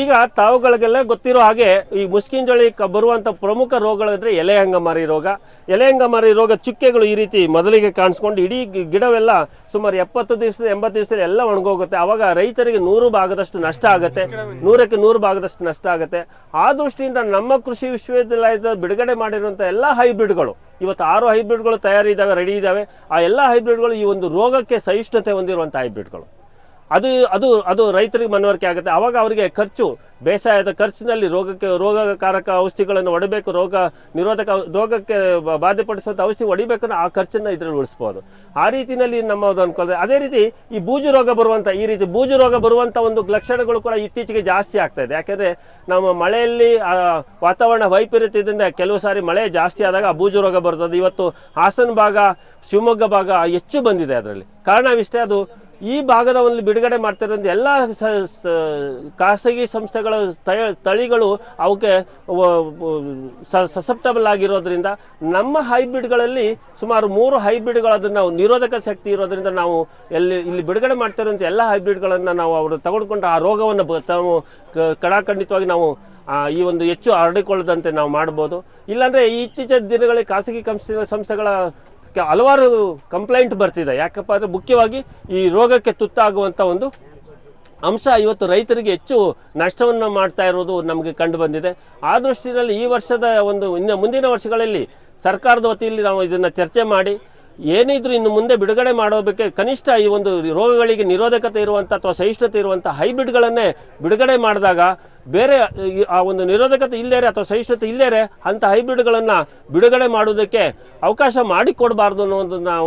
ಈಗ ತಾವುಗಳಿಗೆಲ್ಲ ಗೊತ್ತಿರೋ ಹಾಗೆ ಈ ಮುಸ್ಕಿನ ಜೋಳಿ ಕ ಬರುವಂಥ ಪ್ರಮುಖ ರೋಗಗಳಂದ್ರೆ ಎಲೆ ಅಂಗಮಾರಿ ರೋಗ. ಎಲೆ ಅಂಗಮಾರಿ ರೋಗ ಚುಕ್ಕೆಗಳು ಈ ರೀತಿ ಮೊದಲಿಗೆ ಕಾಣಿಸ್ಕೊಂಡು ಇಡೀ ಗಿಡವೆಲ್ಲ ಸುಮಾರು ಎಪ್ಪತ್ತು ದಿವಸದ ಎಂಬತ್ತು ದಿವಸದಲ್ಲಿ ಎಲ್ಲ ಒಣಗೋಗುತ್ತೆ. ಅವಾಗ ರೈತರಿಗೆ ನೂರು ಭಾಗದಷ್ಟು ನಷ್ಟ ಆಗುತ್ತೆ. ನೂರಕ್ಕೆ ನೂರು ಭಾಗದಷ್ಟು ನಷ್ಟ ಆಗುತ್ತೆ. ಆ ದೃಷ್ಟಿಯಿಂದ ನಮ್ಮ ಕೃಷಿ ವಿಶ್ವವಿದ್ಯಾಲಯದ ಬಿಡುಗಡೆ ಮಾಡಿರುವಂಥ ಎಲ್ಲ ಹೈಬ್ರಿಡ್ಗಳು, ಇವತ್ತು ಆರು ಹೈಬ್ರಿಡ್ಗಳು ತಯಾರಿದ್ದಾವೆ, ರೆಡಿ ಇದ್ದಾವೆ. ಆ ಎಲ್ಲ ಹೈಬ್ರಿಡ್ಗಳು ಈ ಒಂದು ರೋಗಕ್ಕೆ ಸಹಿಷ್ಣುತೆ ಹೊಂದಿರುವಂಥ ಹೈಬ್ರಿಡ್ಗಳು. ಅದು ಅದು ಅದು ರೈತರಿಗೆ ಮನವರಿಕೆ ಆಗುತ್ತೆ. ಆವಾಗ ಅವರಿಗೆ ಖರ್ಚು, ಬೇಸಾಯದ ಖರ್ಚಿನಲ್ಲಿ ರೋಗಕ್ಕೆ, ರೋಗಕಾರಕ ಔಷಧಿಗಳನ್ನು ಹೊಡಬೇಕು ರೋಗ ನಿರೋಧಕ ರೋಗಕ್ಕೆ ಬಾಧೆ ಬಾಧೆಪಡಿಸುವಂಥ ಔಷಧಿ ಹೊಡಿಬೇಕಂದ್ರೆ ಆ ಖರ್ಚನ್ನು ಇದರಲ್ಲಿ ಉಳಿಸ್ಬೋದು. ಆ ರೀತಿಯಲ್ಲಿ ನಮ್ಮದು ಅನ್ಕೊಳ್ಳೋದು ಅದೇ ರೀತಿ ಈ ಬೂಜು ರೋಗ ಬರುವಂಥ, ಈ ರೀತಿ ಬೂಜು ರೋಗ ಬರುವಂಥ ಒಂದು ಲಕ್ಷಣಗಳು ಕೂಡ ಇತ್ತೀಚೆಗೆ ಜಾಸ್ತಿ ಆಗ್ತಾ ಇದೆ. ಯಾಕೆಂದರೆ ನಮ್ಮ ಮಳೆಯಲ್ಲಿ ವಾತಾವರಣ ವೈಪರೀತ್ಯದಿಂದ ಕೆಲವು ಸಾರಿ ಮಳೆ ಜಾಸ್ತಿ ಆದಾಗ ಆ ಬೂಜು ರೋಗ ಬರ್ತದೆ. ಇವತ್ತು ಹಾಸನ ಭಾಗ, ಶಿವಮೊಗ್ಗ ಭಾಗ ಹೆಚ್ಚು ಬಂದಿದೆ ಅದರಲ್ಲಿ. ಕಾರಣವಿಷ್ಟೇ ಅದು ಈ ಭಾಗದ ಒಂದು ಬಿಡುಗಡೆ ಮಾಡ್ತಿರೋದು ಎಲ್ಲ ಖಾಸಗಿ ಸಂಸ್ಥೆಗಳ ತಳಿ- ತಳಿಗಳು ಅವಕ್ಕೆ ಸಸೆಪ್ಟಬಲ್ ಆಗಿರೋದ್ರಿಂದ ನಮ್ಮ ಹೈಬ್ರಿಡ್ಗಳಲ್ಲಿ ಸುಮಾರು ಮೂರು ಹೈಬ್ರಿಡ್ಗಳು ಅದನ್ನು ನಿರೋಧಕ ಶಕ್ತಿ ಇರೋದ್ರಿಂದ ನಾವು ಎಲ್ಲಿ, ಇಲ್ಲಿ ಬಿಡುಗಡೆ ಮಾಡ್ತಿರೋಂಥ ಎಲ್ಲ ಹೈಬ್ರಿಡ್ಗಳನ್ನು ನಾವು ಅವರು ತಗೊಂಡ್ಕೊಂಡು ಆ ರೋಗವನ್ನು ತಾವು ಕಡಾಖಂಡಿತವಾಗಿ ನಾವು ಈ ಒಂದು ಹೆಚ್ಚು ಹರಡಿಕೊಳ್ಳದಂತೆ ನಾವು ಮಾಡ್ಬೋದು. ಇಲ್ಲಾಂದರೆ ಇತ್ತೀಚಿನ ದಿನಗಳಲ್ಲಿ ಖಾಸಗಿ ಸಂಸ್ಥೆ ಸಂಸ್ಥೆಗಳ ಹಲವಾರು ಕಂಪ್ಲೇಂಟ್ ಬರ್ತಿದೆ. ಯಾಕಪ್ಪ ಅಂದರೆ ಮುಖ್ಯವಾಗಿ ಈ ರೋಗಕ್ಕೆ ತುತ್ತಾಗುವಂಥ ಒಂದು ಅಂಶ ಇವತ್ತು ರೈತರಿಗೆ ಹೆಚ್ಚು ನಷ್ಟವನ್ನು ಮಾಡ್ತಾ ಇರೋದು ನಮಗೆ ಕಂಡು ಬಂದಿದೆ. ಆ ದೃಷ್ಟಿನಲ್ಲಿ ಈ ವರ್ಷದ ಒಂದು ಇನ್ನು ಮುಂದಿನ ವರ್ಷಗಳಲ್ಲಿ ಸರ್ಕಾರದ ವತಿಯಲ್ಲಿ ನಾವು ಇದನ್ನು ಚರ್ಚೆ ಮಾಡಿ, ಏನಿದ್ರು ಇನ್ನು ಮುಂದೆ ಬಿಡುಗಡೆ ಮಾಡೋದಕ್ಕೆ ಕನಿಷ್ಠ ಈ ಒಂದು ರೋಗಗಳಿಗೆ ನಿರೋಧಕತೆ ಇರುವಂಥ ಅಥವಾ ಸಹಿಷ್ಣುತೆ ಇರುವಂಥ ಹೈಬ್ರಿಡ್ಗಳನ್ನೇ ಬಿಡುಗಡೆ ಮಾಡಿದಾಗ ಬೇರೆ ಆ ಒಂದು ನಿರೋಧಕತೆ ಇಲ್ಲೇರೆ ಅಥವಾ ಸಹಿಷ್ಣುತೆ ಇಲ್ಲೇರೆ ಅಂಥ ಹೈಬ್ರಿಡ್ಗಳನ್ನು ಬಿಡುಗಡೆ ಮಾಡೋದಕ್ಕೆ ಅವಕಾಶ ಮಾಡಿಕೊಡಬಾರ್ದು ಅನ್ನೋ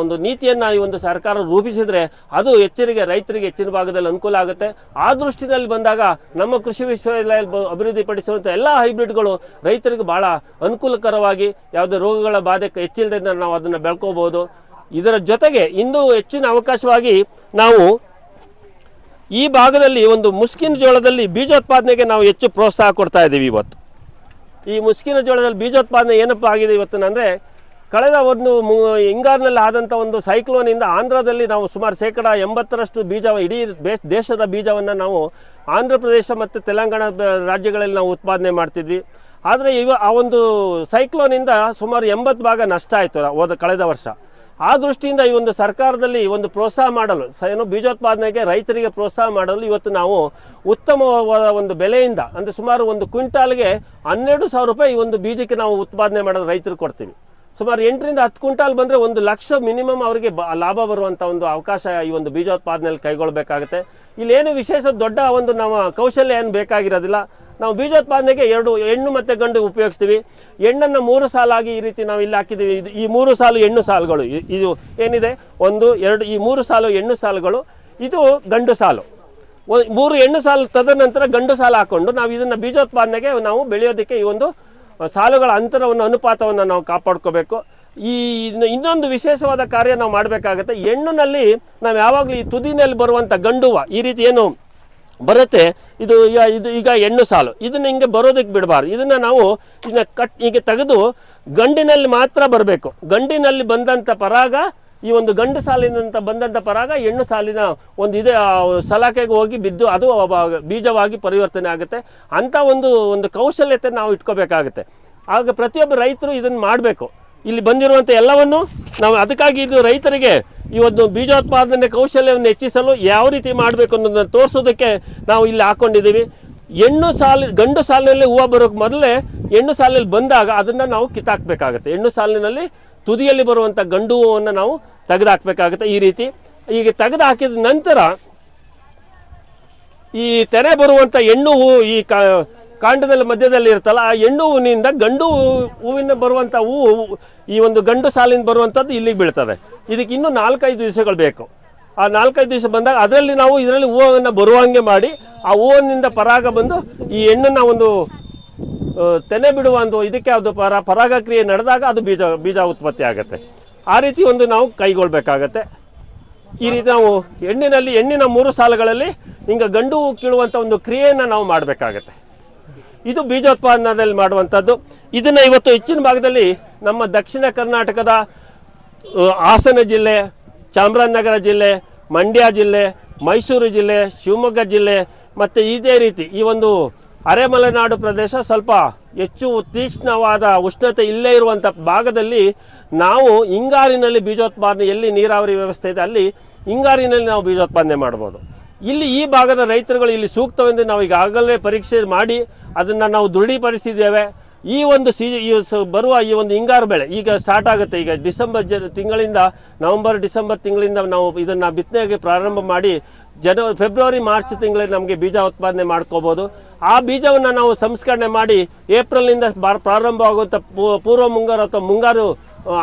ಒಂದು ನೀತಿಯನ್ನು ಈ ಒಂದು ಸರ್ಕಾರ ರೂಪಿಸಿದರೆ ಅದು ಹೆಚ್ಚರಿಗೆ ರೈತರಿಗೆ ಹೆಚ್ಚಿನ ಭಾಗದಲ್ಲಿ ಅನುಕೂಲ ಆಗುತ್ತೆ. ಆ ದೃಷ್ಟಿನಲ್ಲಿ ಬಂದಾಗ ನಮ್ಮ ಕೃಷಿ ವಿಶ್ವವಿದ್ಯಾಲಯ ಅಭಿವೃದ್ಧಿಪಡಿಸುವಂಥ ಎಲ್ಲ ಹೈಬ್ರಿಡ್ಗಳು ರೈತರಿಗೆ ಭಾಳ ಅನುಕೂಲಕರವಾಗಿ ಯಾವುದೇ ರೋಗಗಳ ಬಾಧೆ ಹೆಚ್ಚಿಲ್ಲದೆ ನಾವು ಅದನ್ನು ಬೆಳ್ಕೋಬೋದು. ಇದರ ಜೊತೆಗೆ ಇನ್ನೂ ಹೆಚ್ಚಿನ ಅವಕಾಶವಾಗಿ ನಾವು ಈ ಭಾಗದಲ್ಲಿ ಒಂದು ಮುಸ್ಕಿನ ಜೋಳದಲ್ಲಿ ಬೀಜೋತ್ಪಾದನೆಗೆ ನಾವು ಹೆಚ್ಚು ಪ್ರೋತ್ಸಾಹ ಕೊಡ್ತಾ ಇದ್ದೀವಿ ಇವತ್ತು. ಈ ಮುಸ್ಕಿನ ಜೋಳದಲ್ಲಿ ಬೀಜೋತ್ಪಾದನೆ ಏನಪ್ಪ ಆಗಿದೆ ಇವತ್ತು ಅಂದರೆ ಕಳೆದ ಒಂದು ಹಿಂಗಾರಿನಲ್ಲಿ ಆದಂಥ ಒಂದು ಸೈಕ್ಲೋನಿಂದ ಆಂಧ್ರದಲ್ಲಿ ನಾವು ಸುಮಾರು ಶೇಕಡ ಎಂಬತ್ತರಷ್ಟು ಬೀಜ, ಇಡೀ ದೇಶ- ದೇಶದ ಬೀಜವನ್ನು ನಾವು ಆಂಧ್ರ ಪ್ರದೇಶ ಮತ್ತು ತೆಲಂಗಾಣ ರಾಜ್ಯಗಳಲ್ಲಿ ನಾವು ಉತ್ಪಾದನೆ ಮಾಡ್ತಿದ್ವಿ. ಆದರೆ ಇವ, ಆ ಒಂದು ಸೈಕ್ಲೋನಿಂದ ಸುಮಾರು ಎಂಬತ್ತು ಭಾಗ ನಷ್ಟ ಆಯಿತು ಹೋದ ಕಳೆದ ವರ್ಷ. ಆ ದೃಷ್ಟಿಯಿಂದ ಈ ಒಂದು ಸರ್ಕಾರದಲ್ಲಿ ಒಂದು ಪ್ರೋತ್ಸಾಹ ಮಾಡಲು ಏನೋ ಬೀಜೋತ್ಪಾದನೆಗೆ ರೈತರಿಗೆ ಪ್ರೋತ್ಸಾಹ ಮಾಡಲು ಇವತ್ತು ನಾವು ಉತ್ತಮವಾದ ಒಂದು ಬೆಲೆಯಿಂದ, ಅಂದರೆ ಸುಮಾರು ಒಂದು ಕ್ವಿಂಟಾಲ್ಗೆ ಹನ್ನೆರಡು ಸಾವಿರ ರೂಪಾಯಿ ಈ ಒಂದು ಬೀಜಕ್ಕೆ ನಾವು ಉತ್ಪಾದನೆ ಮಾಡೋದು ರೈತರಿಗೆ ಕೊಡ್ತೀವಿ. ಸುಮಾರು ಎಂಟರಿಂದ ಹತ್ತು ಕ್ವಿಂಟಾಲ್ ಬಂದರೆ ಒಂದು ಲಕ್ಷ ಮಿನಿಮಮ್ ಅವರಿಗೆ ಲಾಭ ಬರುವಂಥ ಒಂದು ಅವಕಾಶ ಈ ಒಂದು ಬೀಜೋತ್ಪಾದನೆಯಲ್ಲಿ ಕೈಗೊಳ್ಳಬೇಕಾಗುತ್ತೆ ಇಲ್ಲೇನು ವಿಶೇಷ ದೊಡ್ಡ ಒಂದು ನಮ್ಮ ಕೌಶಲ್ಯ ಏನು ಬೇಕಾಗಿರೋದಿಲ್ಲ. ನಾವು ಬೀಜೋತ್ಪಾದನೆಗೆ ಎರಡು ಹೆಣ್ಣು ಮತ್ತು ಗಂಡು ಉಪಯೋಗಿಸ್ತೀವಿ. ಹೆಣ್ಣನ್ನು ಮೂರು ಸಾಲಾಗಿ ಈ ರೀತಿ ನಾವು ಇಲ್ಲಿ ಹಾಕಿದ್ದೀವಿ. ಇದು ಈ ಮೂರು ಸಾಲು ಹೆಣ್ಣು ಸಾಲುಗಳು. ಇದು ಏನಿದೆ? ಒಂದು, ಎರಡು, ಈ ಮೂರು ಸಾಲು ಹೆಣ್ಣು ಸಾಲುಗಳು. ಇದು ಗಂಡು ಸಾಲು. ಮೂರು ಹೆಣ್ಣು ಸಾಲು ತದನಂತರ ಗಂಡು ಸಾಲು ಹಾಕ್ಕೊಂಡು ನಾವು ಇದನ್ನು ಬೀಜೋತ್ಪಾದನೆಗೆ ನಾವು ಬೆಳೆಯೋದಕ್ಕೆ ಈ ಒಂದು ಸಾಲುಗಳ ಅಂತರವನ್ನು, ಅನುಪಾತವನ್ನು ನಾವು ಕಾಪಾಡ್ಕೋಬೇಕು. ಈ, ಇನ್ನು ಇನ್ನೊಂದು ವಿಶೇಷವಾದ ಕಾರ್ಯ ನಾವು ಮಾಡಬೇಕಾಗುತ್ತೆ. ಹೆಣ್ಣಿನಲ್ಲಿ ನಾವು ಯಾವಾಗಲೂ ಈ ತುದಿನಲ್ಲಿ ಬರುವಂಥ ಗಂಡುವ ಈ ರೀತಿ ಏನು ಬರುತ್ತೆ. ಇದು ಇದು ಈಗ ಹೆಣ್ಣು ಸಾಲು. ಇದನ್ನ ಹಿಂಗೆ ಬರೋದಕ್ಕೆ ಬಿಡಬಾರ್ದು. ಇದನ್ನು ನಾವು ಇದನ್ನ ಕಟ್, ಹೀಗೆ ತೆಗೆದು ಗಂಡಿನಲ್ಲಿ ಮಾತ್ರ ಬರಬೇಕು. ಗಂಡಿನಲ್ಲಿ ಬಂದಂಥ ಪರಾಗ, ಈ ಒಂದು ಗಂಡು ಸಾಲಿನಂತ ಬಂದಂಥ ಪರಾಗ ಹೆಣ್ಣು ಸಾಲಿನ ಒಂದು ಇದೆ ಸಲಾಕೆಗೆ ಹೋಗಿ ಬಿದ್ದು ಅದು ಬೀಜವಾಗಿ ಪರಿವರ್ತನೆ ಆಗುತ್ತೆ. ಅಂಥ ಒಂದು ಒಂದು ಕೌಶಲ್ಯತೆ ನಾವು ಇಟ್ಕೋಬೇಕಾಗುತ್ತೆ. ಆಗ ಪ್ರತಿಯೊಬ್ಬ ರೈತರು ಇದನ್ನು ಮಾಡಬೇಕು. ಇಲ್ಲಿ ಬಂದಿರುವಂಥ ಎಲ್ಲವನ್ನು ನಾವು, ಅದಕ್ಕಾಗಿ ಇದು ರೈತರಿಗೆ ಈ ಒಂದು ಬೀಜೋತ್ಪಾದನೆ ಕೌಶಲ್ಯವನ್ನು ಹೆಚ್ಚಿಸಲು ಯಾವ ರೀತಿ ಮಾಡಬೇಕು ಅನ್ನೋದನ್ನು ತೋರಿಸೋದಕ್ಕೆ ನಾವು ಇಲ್ಲಿ ಹಾಕ್ಕೊಂಡಿದ್ದೀವಿ ಹೆಣ್ಣು ಸಾಲ, ಗಂಡು ಸಾಲಿನಲ್ಲಿ ಹೂವು ಬರೋಕ್ಕೆ ಮೊದಲೇ ಹೆಣ್ಣು ಸಾಲಿನಲ್ಲಿ ಬಂದಾಗ ಅದನ್ನು ನಾವು ಕಿತ್ತಾಕಬೇಕಾಗುತ್ತೆ. ಹೆಣ್ಣು ಸಾಲಿನಲ್ಲಿ ತುದಿಯಲ್ಲಿ ಬರುವಂಥ ಗಂಡು ಹೂವನ್ನು ನಾವು ತೆಗೆದುಹಾಕ್ಬೇಕಾಗುತ್ತೆ ಈ ರೀತಿ. ಈಗ ತೆಗೆದು ಹಾಕಿದ ನಂತರ ಈ ತೆರೆ ಬರುವಂಥ ಹೆಣ್ಣು ಹೂವು ಈ ಕಾಂಡದಲ್ಲಿ ಮಧ್ಯದಲ್ಲಿ ಇರುತ್ತಲ್ಲ, ಆ ಹೆಣ್ಣು ಹೂವಿನಿಂದ ಗಂಡು ಹೂವು- ಹೂವಿನ ಬರುವಂಥ ಹೂವು ಈ ಒಂದು ಗಂಡು ಸಾಲಿನ ಬರುವಂಥದ್ದು ಇಲ್ಲಿಗೆ ಬೀಳ್ತದೆ. ಇದಕ್ಕೆ ಇನ್ನೂ ನಾಲ್ಕೈದು ದಿವಸಗಳು ಬೇಕು. ಆ ನಾಲ್ಕೈದು ದಿವಸ ಬಂದಾಗ ಅದರಲ್ಲಿ ನಾವು ಇದರಲ್ಲಿ ಹೂವನ್ನು ಬರುವಂಗೆ ಮಾಡಿ, ಆ ಹೂವಿನಿಂದ ಪರಾಗ ಬಂದು ಈ ಹೆಣ್ಣನ್ನು ಒಂದು ತೆನೆ ಬಿಡುವ ಒಂದು ಇದಕ್ಕೆ ಅದು ಪರ, ಪರಾಗ ಕ್ರಿಯೆ ನಡೆದಾಗ ಅದು ಬೀಜ ಬೀಜ ಉತ್ಪತ್ತಿ ಆಗುತ್ತೆ. ಆ ರೀತಿ ಒಂದು ನಾವು ಕೈಗೊಳ್ಳಬೇಕಾಗತ್ತೆ ಈ ರೀತಿ ನಾವು ಹೆಣ್ಣಿನಲ್ಲಿ, ಹೆಣ್ಣಿನ ಮೂರು ಸಾಲುಗಳಲ್ಲಿ ಹಿಂಗೆ ಗಂಡು ಕೀಳುವಂಥ ಒಂದು ಕ್ರಿಯೆಯನ್ನು ನಾವು ಮಾಡಬೇಕಾಗತ್ತೆ. ಇದು ಬೀಜೋತ್ಪಾದನದಲ್ಲಿ ಮಾಡುವಂಥದ್ದು. ಇದನ್ನು ಇವತ್ತು ಹೆಚ್ಚಿನ ಭಾಗದಲ್ಲಿ ನಮ್ಮ ದಕ್ಷಿಣ ಕರ್ನಾಟಕದ ಹಾಸನ ಜಿಲ್ಲೆ, ಚಾಮರಾಜನಗರ ಜಿಲ್ಲೆ, ಮಂಡ್ಯ ಜಿಲ್ಲೆ, ಮೈಸೂರು ಜಿಲ್ಲೆ, ಶಿವಮೊಗ್ಗ ಜಿಲ್ಲೆ ಮತ್ತು ಇದೇ ರೀತಿ ಈ ಒಂದು ಅರೆಮಲೆನಾಡು ಪ್ರದೇಶ ಸ್ವಲ್ಪ ಹೆಚ್ಚು ತೀಕ್ಷ್ಣವಾದ ಉಷ್ಣತೆ ಇಲ್ಲೇ ಇರುವಂಥ ಭಾಗದಲ್ಲಿ ನಾವು ಹಿಂಗಾರಿನಲ್ಲಿ ಬೀಜೋತ್ಪಾದನೆ, ಎಲ್ಲಿ ನೀರಾವರಿ ವ್ಯವಸ್ಥೆ ಇದೆ ಅಲ್ಲಿ ಹಿಂಗಾರಿನಲ್ಲಿ ನಾವು ಬೀಜೋತ್ಪಾದನೆ ಮಾಡ್ಬೋದು. ಇಲ್ಲಿ ಈ ಭಾಗದ ರೈತರುಗಳು ಇಲ್ಲಿ ಸೂಕ್ತವೆಂದು ನಾವು ಈಗಾಗಲೇ ಪರೀಕ್ಷೆ ಮಾಡಿ ಅದನ್ನು ನಾವು ದೃಢೀಪಡಿಸಿದ್ದೇವೆ ಈ ಒಂದು ಸೀಜ ಈ ಬರುವ ಈ ಒಂದು ಹಿಂಗಾರು ಬೆಳೆ ಈಗ ಸ್ಟಾರ್ಟ್ ಆಗುತ್ತೆ. ಈಗ ಡಿಸೆಂಬರ್ ಜ, ತಿಂಗಳಿಂದ ನವೆಂಬರ್, ಡಿಸೆಂಬರ್ ತಿಂಗಳಿಂದ ನಾವು ಇದನ್ನು ಬಿತ್ತನೆಗೆ ಪ್ರಾರಂಭ ಮಾಡಿ ಜನವರಿ ಫೆಬ್ರವರಿ, ಮಾರ್ಚ್ ತಿಂಗಳಲ್ಲಿ ನಮಗೆ ಬೀಜ ಉತ್ಪಾದನೆ ಮಾಡ್ಕೋಬೋದು. ಆ ಬೀಜವನ್ನು ನಾವು ಸಂಸ್ಕರಣೆ ಮಾಡಿ ಏಪ್ರಿಲ್ನಿಂದ ಪ್ರಾರಂಭವಾಗುವಂಥ ಪೂರ್ವ ಮುಂಗಾರು ಅಥವಾ ಮುಂಗಾರು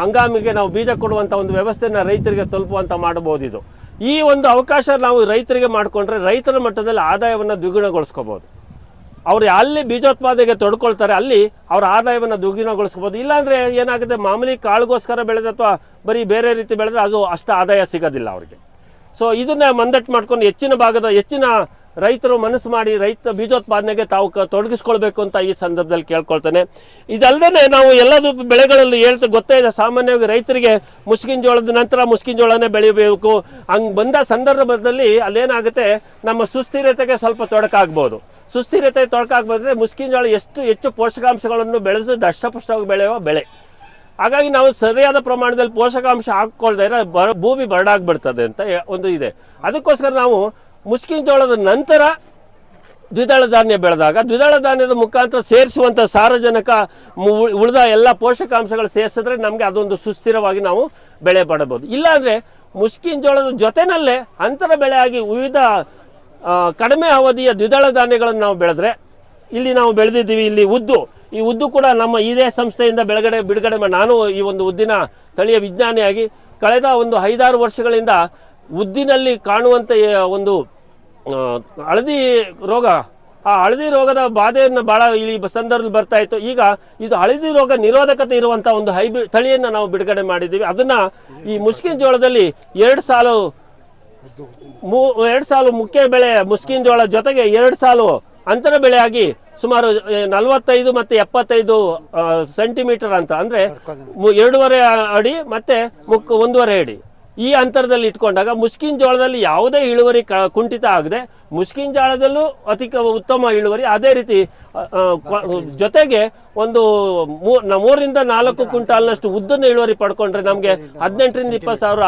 ಹಂಗಾಮಿಗೆ ನಾವು ಬೀಜ ಕೊಡುವಂಥ ಒಂದು ವ್ಯವಸ್ಥೆಯನ್ನು ರೈತರಿಗೆ ತಲುಪುವಂಥ ಮಾಡಬಹುದು ಇದು ಈ ಒಂದು ಅವಕಾಶ ನಾವು ರೈತರಿಗೆ ಮಾಡಿಕೊಂಡ್ರೆ ರೈತರ ಮಟ್ಟದಲ್ಲಿ ಆದಾಯವನ್ನು ದ್ವಿಗುಣಗೊಳಿಸ್ಕೋಬೋದು. ಅವ್ರು ಅಲ್ಲಿ ಬೀಜೋತ್ಪಾದನೆಗೆ ತೊಡ್ಕೊಳ್ತಾರೆ, ಅಲ್ಲಿ ಅವ್ರ ಆದಾಯವನ್ನು ದ್ವಿಗುಣಗೊಳಿಸ್ಬೋದು ಇಲ್ಲಾಂದರೆ ಏನಾಗುತ್ತೆ, ಮಾಮೂಲಿ ಕಾಳುಗೋಸ್ಕರ ಬೆಳೆದ ಅಥವಾ ಬರೀ ಬೇರೆ ರೀತಿ ಬೆಳೆದ್ರೆ ಅದು ಅಷ್ಟು ಆದಾಯ ಸಿಗೋದಿಲ್ಲ ಅವ್ರಿಗೆ. ಸೊ ಇದನ್ನ ಮಂದಟ್ಟು ಮಾಡ್ಕೊಂಡು ಹೆಚ್ಚಿನ ಭಾಗದ, ಹೆಚ್ಚಿನ ರೈತರು ಮನಸ್ಸು ಮಾಡಿ ರೈತ ಬೀಜೋತ್ಪಾದನೆಗೆ ತಾವು ತೊಡಗಿಸ್ಕೊಳ್ಬೇಕು ಅಂತ ಈ ಸಂದರ್ಭದಲ್ಲಿ ಕೇಳ್ಕೊಳ್ತೇನೆ. ಇದಲ್ಲದೆ ನಾವು ಎಲ್ಲದೂ ಬೆಳೆಗಳಲ್ಲಿ ಹೇಳ್ತಾ ಗೊತ್ತೇ ಇದೆ, ಸಾಮಾನ್ಯವಾಗಿ ರೈತರಿಗೆ ಮುಸ್ಕಿನ ಜೋಳದ ನಂತರ ಮುಸ್ಕಿನ ಜೋಳನೇ ಬೆಳಿಬೇಕು. ಹಂಗೆ ಬಂದ ಸಂದರ್ಭದಲ್ಲಿ ಅಲ್ಲೇನಾಗುತ್ತೆ, ನಮ್ಮ ಸುಸ್ಥಿರತೆಗೆ ಸ್ವಲ್ಪ ತೊಡಕಾಗ್ಬೋದು. ಸುಸ್ಥಿರತೆ ತೊಡಕಾಗ್ಬೋದ್ರೆ ಮುಸ್ಕಿನ ಜೋಳ ಎಷ್ಟು ಹೆಚ್ಚು ಪೋಷಕಾಂಶಗಳನ್ನು ಬೆಳೆದು ದಷ್ಟಪುಷ್ಟವಾಗಿ ಬೆಳೆಯುವ ಬೆಳೆ. ಹಾಗಾಗಿ ನಾವು ಸರಿಯಾದ ಪ್ರಮಾಣದಲ್ಲಿ ಪೋಷಕಾಂಶ ಹಾಕ್ಕೊಳ್ದೇ ಭೂಮಿ ಬರಡಾಗ್ಬಿಡ್ತದೆ ಅಂತ ಒಂದು ಇದೆ. ಅದಕ್ಕೋಸ್ಕರ ನಾವು ಮುಸ್ಕಿನ ಜೋಳದ ನಂತರ ದ್ವಿದಳ ಧಾನ್ಯ ಬೆಳೆದಾಗ, ದ್ವಿದಳ ಧಾನ್ಯದ ಮುಖಾಂತರ ಸೇರಿಸುವಂಥ ಸಾರಜನಕ ಉಳಿದ ಎಲ್ಲ ಪೋಷಕಾಂಶಗಳು ಸೇರಿಸಿದ್ರೆ ನಮಗೆ ಅದೊಂದು ಸುಸ್ಥಿರವಾಗಿ ನಾವು ಬೆಳೆ ಪಡಬಹುದು. ಇಲ್ಲಾಂದರೆ ಮುಸ್ಕಿನ ಜೋಳದ ಜೊತೆನಲ್ಲೇ ಅಂತರ ಬೆಳೆಯಾಗಿ ವಿವಿಧ ಕಡಿಮೆ ಅವಧಿಯ ದ್ವಿದಳ ಧಾನ್ಯಗಳನ್ನು ನಾವು ಬೆಳೆದ್ರೆ, ಇಲ್ಲಿ ನಾವು ಬೆಳೆದಿದ್ದೀವಿ, ಇಲ್ಲಿ ಉದ್ದು, ಈ ಉದ್ದು ಕೂಡ ನಮ್ಮ ಇದೇ ಸಂಸ್ಥೆಯಿಂದ ಬೆಳಗಡೆ, ಬಿಡುಗಡೆ ನಾನು ಈ ಒಂದು ಉದ್ದಿನ ತಳಿಯ ವಿಜ್ಞಾನಿಯಾಗಿ ಕಳೆದ ಒಂದು ಐದಾರು ವರ್ಷಗಳಿಂದ ಉದ್ದಿನಲ್ಲಿ ಕಾಣುವಂಥ ಒಂದು ಹಳದಿ ರೋಗ. ಆ ಹಳದಿ ರೋಗದ ಬಾಧೆಯನ್ನು ಭಾಳ ಇಲ್ಲಿ ಸಂದರ್ಭದಲ್ಲಿ ಬರ್ತಾ ಇತ್ತು. ಈಗ ಇದು ಹಳದಿ ರೋಗ ನಿರೋಧಕತೆ ಇರುವಂಥ ಒಂದು ಹೈಬ್ರಿಡ್ ತಳಿಯನ್ನು ನಾವು ಬಿಡುಗಡೆ ಮಾಡಿದ್ದೀವಿ. ಅದನ್ನು ಈ ಮುಸ್ಕಿನ ಜೋಳದಲ್ಲಿ ಎರಡು ಸಾಲು ಮೂ, ಎರಡು ಸಾಲು ಮುಖ್ಯ ಬೆಳೆ ಮುಸ್ಕಿನ ಜೋಳ ಜೊತೆಗೆ ಎರಡು ಸಾಲು ಅಂತರ ಬೆಳೆಯಾಗಿ ಸುಮಾರು ನಲವತ್ತೈದು ಮತ್ತು ಎಪ್ಪತ್ತೈದು ಸೆಂಟಿಮೀಟರ್ ಅಂತ. ಅಂದರೆ ಎರಡೂವರೆ ಅಡಿ ಮತ್ತು ಮುಕ್, ಒಂದೂವರೆ ಅಡಿ. ಈ ಅಂತರದಲ್ಲಿ ಇಟ್ಕೊಂಡಾಗ ಮುಸ್ಕಿನ ಜೋಳದಲ್ಲಿ ಯಾವುದೇ ಇಳುವರಿ ಕುಂಠಿತ ಆಗದೆ ಮುಸ್ಕಿನ ಜಾಳದಲ್ಲೂ ಅತಿ ಉತ್ತಮ ಇಳುವರಿ. ಅದೇ ರೀತಿ ಜೊತೆಗೆ ಒಂದು ಮೂರರಿಂದ ನಾಲ್ಕು ಕ್ವಿಂಟಾಲ್ನಷ್ಟು ಉದ್ದನ್ನ ಇಳುವರಿ ಪಡ್ಕೊಂಡ್ರೆ ನಮಗೆ ಹದಿನೆಂಟರಿಂದ ಇಪ್ಪತ್ತು ಸಾವಿರ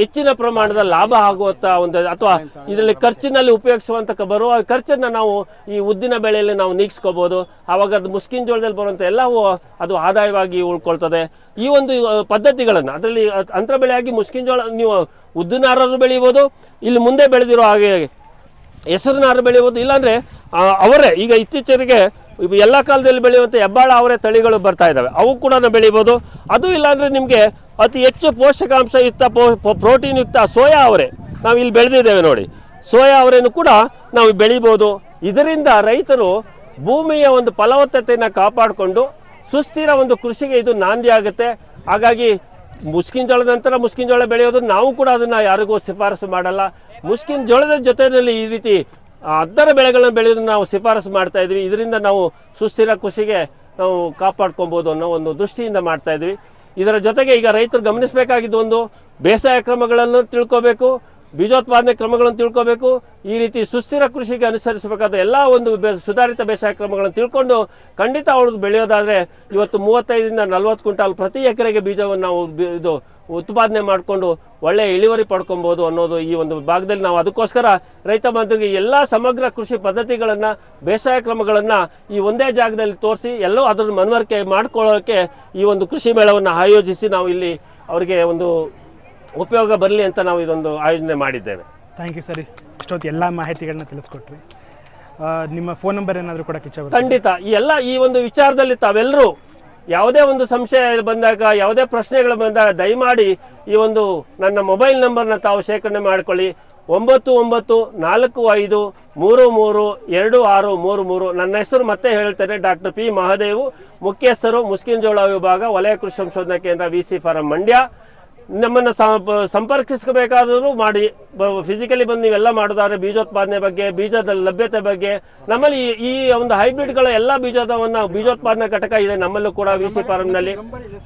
ಹೆಚ್ಚಿನ ಪ್ರಮಾಣದ ಲಾಭ ಆಗುವಂತ ಒಂದು, ಅಥವಾ ಇದರಲ್ಲಿ ಖರ್ಚಿನಲ್ಲಿ ಉಪಯೋಗಿಸುವಂತ ಬರುವ ಖರ್ಚನ್ನ ನಾವು ಈ ಉದ್ದಿನ ಬೆಳೆಯಲ್ಲಿ ನಾವು ನೀಗಿಸ್ಕೋಬಹುದು ಆವಾಗ ಅದು ಮುಸ್ಕಿನ ಜೋಳದಲ್ಲಿ ಬರುವಂತ ಎಲ್ಲವೂ ಅದು ಆದಾಯವಾಗಿ ಉಳ್ಕೊಳ್ತದೆ. ಈ ಒಂದು ಪದ್ಧತಿಗಳನ್ನು, ಅದರಲ್ಲಿ ಅಂತರ ಬೆಳೆಯಾಗಿ ಮುಸ್ಕಿನ ಜೋಳ, ನೀವು ಉದ್ದಿನಾರರು ಬೆಳಿಬೋದು ಇಲ್ಲಿ ಮುಂದೆ ಬೆಳೆದಿರೋ ಹಾಗೆ ಹೆಸರಿನಾರು ಬೆಳೆಯುವುದು ಇಲ್ಲಾಂದರೆ ಅವರೇ, ಈಗ ಇತ್ತೀಚೆಗೆ ಎಲ್ಲ ಕಾಲದಲ್ಲಿ ಬೆಳೆಯುವಂಥ ಹೆಬ್ಬಾಳ ಅವರೇ ತಳಿಗಳು ಬರ್ತಾ ಇದ್ದಾವೆ ಅವು ಕೂಡ ಬೆಳಿಬೋದು. ಅದು ಇಲ್ಲಾಂದರೆ ನಿಮಗೆ ಅತಿ ಹೆಚ್ಚು ಪೋಷಕಾಂಶಯುಕ್ತ ಪ್ರೋಟೀನ್ ಯುಕ್ತ ಸೋಯಾ ಅವರೇ. ನಾವು ಇಲ್ಲಿ ಬೆಳೆದಿದ್ದೇವೆ ನೋಡಿ. ಸೋಯಾ ಅವರೇನು ಕೂಡ ನಾವು ಬೆಳಿಬೋದು. ಇದರಿಂದ ರೈತರು ಭೂಮಿಯ ಒಂದು ಫಲವತ್ತತೆಯನ್ನು ಕಾಪಾಡಿಕೊಂಡು ಸುಸ್ಥಿರ ಒಂದು ಕೃಷಿಗೆ ಇದು ನಾಂದಿ ಆಗುತ್ತೆ. ಹಾಗಾಗಿ ಮುಸ್ಕಿನ ಜೋಳದ ನಂತರ ಮುಸ್ಕಿನ ಜೋಳ ಬೆಳೆಯೋದು ನಾವು ಕೂಡ ಅದನ್ನು ಯಾರಿಗೂ ಶಿಫಾರಸು ಮಾಡಲ್ಲ. ಮುಸ್ಕಿನ ಜೋಳದ ಜೊತೆಯಲ್ಲಿ ಈ ರೀತಿ ಅದರ ಬೆಳೆಗಳನ್ನು ಬೆಳೆಯೋದನ್ನು ನಾವು ಶಿಫಾರಸು ಮಾಡ್ತಾ ಇದ್ವಿ. ಇದರಿಂದ ನಾವು ಸುಸ್ಥಿರ ಕೃಷಿಗೆ ನಾವು ಕಾಪಾಡ್ಕೊಬೋದು ಅನ್ನೋ ಒಂದು ದೃಷ್ಟಿಯಿಂದ ಮಾಡ್ತಾ ಇದ್ವಿ. ಇದರ ಜೊತೆಗೆ ಈಗ ರೈತರು ಗಮನಿಸಬೇಕಾಗಿದ್ದು ಒಂದು, ಬೇಸಾಯ ಕ್ರಮಗಳನ್ನು ತಿಳ್ಕೋಬೇಕು, ಬೀಜೋತ್ಪಾದನೆ ಕ್ರಮಗಳನ್ನು ತಿಳ್ಕೋಬೇಕು, ಈ ರೀತಿ ಸುಸ್ಥಿರ ಕೃಷಿಗೆ ಅನುಸರಿಸಬೇಕಾದ ಎಲ್ಲ ಒಂದು ಸುಧಾರಿತ ಬೇಸಾಯ ಕ್ರಮಗಳನ್ನು ತಿಳ್ಕೊಂಡು ಖಂಡಿತ ಅವ್ರದ್ದು ಬೆಳೆಯೋದಾದರೆ ಇವತ್ತು ಮೂವತ್ತೈದರಿಂದ ನಲವತ್ತು ಕ್ವಿಂಟಾಲ್ ಪ್ರತಿ ಎಕರೆಗೆ ಬೀಜವನ್ನು ನಾವು ಇದು ಉತ್ಪಾದನೆ ಮಾಡಿಕೊಂಡು ಒಳ್ಳೆಯ ಇಳುವರಿ ಪಡ್ಕೊಬೋದು ಅನ್ನೋದು ಈ ಒಂದು ಭಾಗದಲ್ಲಿ ನಾವು ಅದಕ್ಕೋಸ್ಕರ ರೈತ ಬಾಂಧವರಿಗೆ ಎಲ್ಲ ಸಮಗ್ರ ಕೃಷಿ ಪದ್ಧತಿಗಳನ್ನು ಬೇಸಾಯ ಕ್ರಮಗಳನ್ನು ಈ ಒಂದೇ ಜಾಗದಲ್ಲಿ ತೋರಿಸಿ ಎಲ್ಲೋ ಅದನ್ನು ಮನವರಿಕೆ ಮಾಡ್ಕೊಳ್ಳೋಕ್ಕೆ ಈ ಒಂದು ಕೃಷಿ ಮೇಳವನ್ನು ಆಯೋಜಿಸಿ ನಾವು ಇಲ್ಲಿ ಅವರಿಗೆ ಒಂದು ಉಪಯೋಗ ಬರಲಿ ಅಂತ ನಾವು ಇದೊಂದು ಆಯೋಜನೆ ಮಾಡಿದ್ದೇವೆ. ಥ್ಯಾಂಕ್ ಯು ಸರಿ ಇಷ್ಟೊತ್ತು ಎಲ್ಲ ಮಾಹಿತಿಗಳನ್ನ ತಿಳಿಸ್ಕೊಟ್ರಿ. ನಿಮ್ಮ ಫೋನ್ ನಂಬರ್ ಏನಾದರೂ ಕೂಡ ಖಂಡಿತ. ಈ ಎಲ್ಲ ಈ ಒಂದು ವಿಚಾರದಲ್ಲಿ ತಾವೆಲ್ಲರೂ ಯಾವುದೇ ಒಂದು ಸಂಶಯ ಬಂದಾಗ, ಯಾವುದೇ ಪ್ರಶ್ನೆಗಳು ಬಂದಾಗ ದಯಮಾಡಿ ಈ ಒಂದು ನನ್ನ ಮೊಬೈಲ್ ನಂಬರ್ನ ತಾವು ಶೇಖರಣೆ ಮಾಡಿಕೊಳ್ಳಿ. ಒಂಬತ್ತು ಒಂಬತ್ತು ನಾಲ್ಕು ಐದು ಮೂರು ಮೂರು ಎರಡು ಆರು ಮೂರು ಮೂರು. ನನ್ನ ಹೆಸರು ಮತ್ತೆ ಹೇಳ್ತೇನೆ ಡಾಕ್ಟರ್ ಪಿ ಮಹಾದೇವು. ಮುಖ್ಯಸ್ಥರು ಮುಸ್ಕಿನ್ ಜೋಳ ವಿಭಾಗ, ವಲಯ ಕೃಷಿ ಸಂಶೋಧನಾ ಕೇಂದ್ರ ವಿ ಸಿ ಫಾರಂ ಮಂಡ್ಯ. ನಮ್ಮನ್ನು ಸಂಪರ್ಕಿಸಬೇಕಾದರೂ ಮಾಡಿ ಫಿಸಿಕಲಿ ಬಂದು ನೀವೆಲ್ಲ ಮಾಡೋದಾದ್ರೆ ಬೀಜೋತ್ಪಾದನೆ ಬಗ್ಗೆ, ಬೀಜದ ಲಭ್ಯತೆ ಬಗ್ಗೆ, ನಮ್ಮಲ್ಲಿ ಈ- ಒಂದು ಹೈಬ್ರಿಡ್ಗಳ ಎಲ್ಲ ಬೀಜದವನ್ನ, ಬೀಜೋತ್ಪಾದನಾ ಘಟಕ ಇದೆ ನಮ್ಮಲ್ಲೂ ಕೂಡ ವಿ ಸಿ ಫಾರ್ಮ್ನಲ್ಲಿ.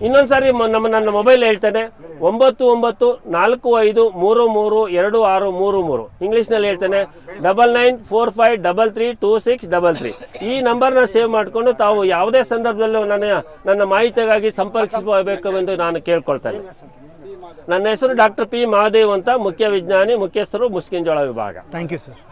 ಇನ್ನೊಂದ್ಸಾರಿ ನಮ್ಮ ನನ್ನ ಮೊಬೈಲ್ ಹೇಳ್ತೇನೆ, ಒಂಬತ್ತು ಒಂಬತ್ತು ನಾಲ್ಕು ಐದು ಮೂರು ಮೂರು ಎರಡು ಆರು ಮೂರು ಮೂರು. ಇಂಗ್ಲೀಷ್ನಲ್ಲಿ ಹೇಳ್ತೇನೆ, double nine four five double three two six double three. ಈ ನಂಬರ್ನ ಸೇವ್ ಮಾಡಿಕೊಂಡು ತಾವು ಯಾವುದೇ ಸಂದರ್ಭದಲ್ಲೂ ನನ್ನ ನನ್ನ ಮಾಹಿತಿಗಾಗಿ ಸಂಪರ್ಕಿಸಬೇಕು ಎಂದು ನಾನು ಕೇಳ್ಕೊಳ್ತೇನೆ. ನನ್ನ ಹೆಸರು ಡಾಕ್ಟರ್ ಪಿ. ಮಹಾದೇವ್ ಅಂತ ಮುಖ್ಯ ವಿಜ್ಞಾನಿ ಮುಖ್ಯಸ್ಥರು ಮುಸ್ಕಿಂಜೋಳ ವಿಭಾಗ. Thank you sir